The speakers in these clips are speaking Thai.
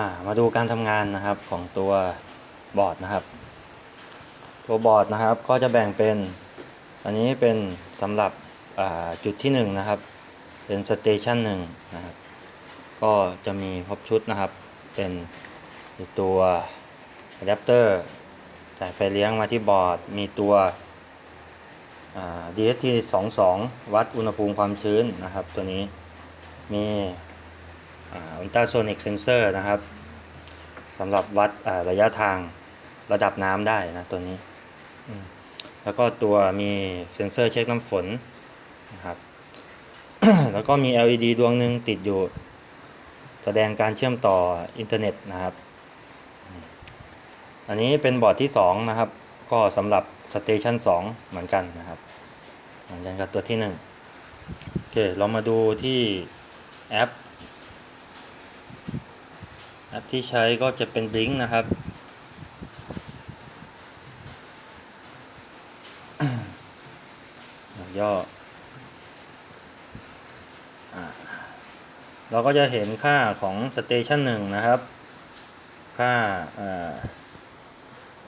ามาดูการทำงานนะครับของตัวบอร์ดนะครับ ตัวบอร์ดนะครับก็จะแบ่งเป็น อันนี้เป็นสำหรับจุดที่1นงนะครับ เป็นสเตชันหนึ่งนะครับ ก็จะมีครบชุดนะครับ เป็นตัวอะแดปเตอร์จ่ายไฟเลี้ยงมาที่บอร์ด มีตัวอ่า DST 22 วัดอุณหภูมิความชื้นนะครับ ตัวนี้มี อุลตราโซนิกเซนเซอร์นะครับสำหรับวัดระยะทางระดับน้ำได้นะตัวนี้ แล้วก็ตัวมีเซนเซอร์เช็คน้ำฝนนะครับแล้วก็มี LED ดวงหนึ่งติดอยู่ แสดงการเชื่อมต่ออินเทอร์เน็ตนะครับ อันนี้เป็นบอร์ดที่ 2 นะครับ ก็สำหรับสเตชัน2 เหมือนกันนะครับ เหมือนกันกับตัวที่1โอเค เรามาดูที่แอป แอปที่ใช้ก็จะเป็น Blink นะครับ ย่อเราก็จะเห็นค่าของสเตชันหนึ่งนะครับค่าอ่า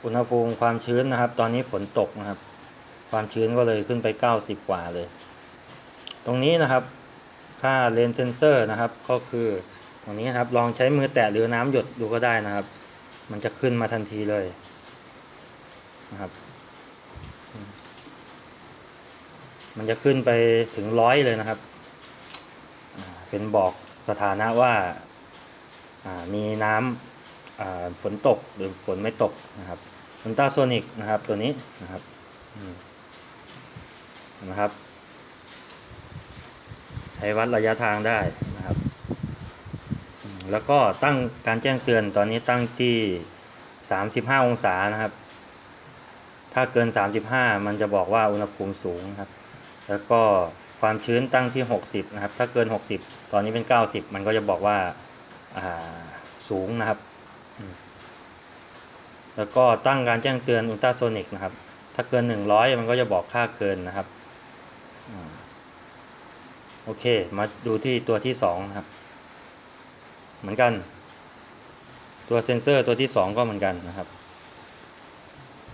อุณหภูมิความชื้นนะครับ ตอนนี้ฝนตกนะครับ ความชื้นก็เลยขึ้นไป 90 กว่าเลย ตรงนี้นะครับ ค่าเลนเซนเซอร์นะครับก็คือ รงนี้ครับ ลองใช้มือแตะหรือน้ำหยดดูก็ได้นะครับ มันจะขึ้นมาทันทีเลยนะครับ มันจะขึ้นไปถึงร้อยเลยนะครับ เป็นบอกสถานะว่ามีน้ำฝนตกหรือฝนไม่ตกนะครับอุลตราโซนิกนะครับตัวนี้นะครับนะครับ ใช้วัดระยะทางได้ แล้วก็ตั้งการแจ้งเตือนตอนนี้ตั้งที่ 35 องศานะครับ ถ้าเกิน 35 มันจะบอกว่าอุณหภูมิสูงครับ แล้วก็ความชื้นตั้งที่ 60 นะครับ ถ้าเกิน 60 ตอนนี้เป็น 90 มันก็จะบอกว่าอ่าสูงนะครับ แล้วก็ตั้งการแจ้งเตือนอุลตราโซนิกนะครับ ถ้าเกิน 100 มันก็จะบอกค่าเกินนะครับ โอเค มาดูที่ตัวที่2นะครับ เหมือนกัน ตัวเซนเซอร์ตัวที่ 2 ก็เหมือนกันนะครับ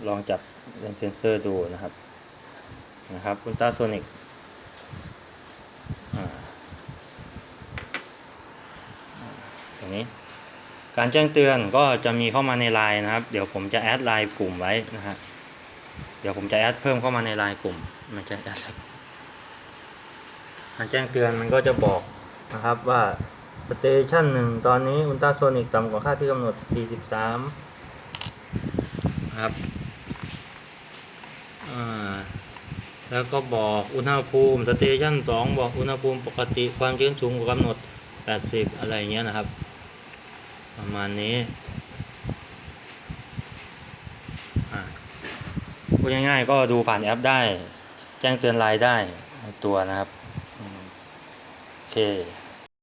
ลองจับเซนเซอร์ดูนะครับนะครับอุลตราโซนิกตรงนี้ การแจ้งเตือนก็จะมีเข้ามาในไลน์นะครับ เดี๋ยวผมจะแอดไลน์กลุ่มไว้นะฮะเดี๋ยวผมจะแอดเพิ่มเข้ามาในไลน์กลุ่มมันจะแอดการแจ้งเตือนมันก็จะบอกนะครับว่า สเตชันหนึ่งตอนนี้อุลตราโซนิกต่ำกว่าค่าที่กำหนด 43 ครับ อ่า แล้วก็บอกอุณหภูมิสเตชัน2 บอกอุณหภูมิปกติความชื้นสูงกว่ากำหนด 80 อะไรเงี้ยนะครับ ประมาณนี้อ่าพูดง่ายๆก็ดูผ่านแอปได้ แจ้งเตือนไลน์ได้ตัวนะครับ โอเค